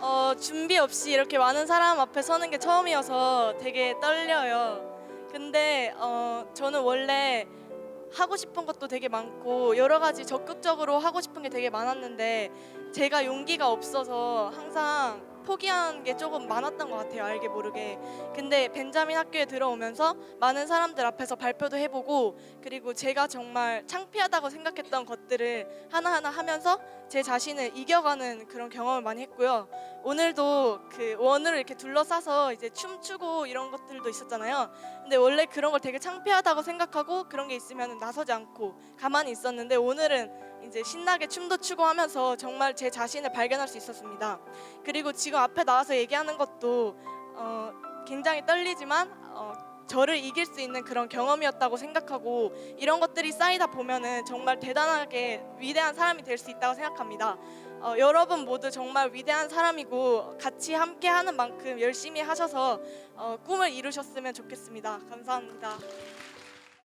어, 준비 없이 이렇게 많은 사람 앞에 서는 게 처음이어서 되게 떨려요. 근데 어, 저는 원래 하고 싶은 것도 되게 많고 여러 가지 적극적으로 하고 싶은 게 되게 많았는데 제가 용기가 없어서 항상 포기한 게 조금 많았던 것 같아요 알게 모르게. 근데 벤자민 학교에 들어오면서 많은 사람들 앞에서 발표도 해보고 그리고 제가 정말 창피하다고 생각했던 것들을 하나하나 하면서 제 자신을 이겨가는 그런 경험을 많이 했고요. 오늘도 그 원으로 이렇게 둘러싸서 이제 춤추고 이런 것들도 있었잖아요. 근데 원래 그런 걸 되게 창피하다고 생각하고 그런 게 있으면 나서지 않고 가만히 있었는데 오늘은 이제 신나게 춤도 추고 하면서 정말 제 자신을 발견할 수 있었습니다. 그리고 지금 앞에 나와서 얘기하는 것도 어, 굉장히 떨리지만 어, 저를 이길 수 있는 그런 경험이었다고 생각하고 이런 것들이 쌓이다 보면은 정말 대단하게 위대한 사람이 될 수 있다고 생각합니다. 어, 여러분 모두 정말 위대한 사람이고 같이 함께 하는 만큼 열심히 하셔서 어, 꿈을 이루셨으면 좋겠습니다. 감사합니다.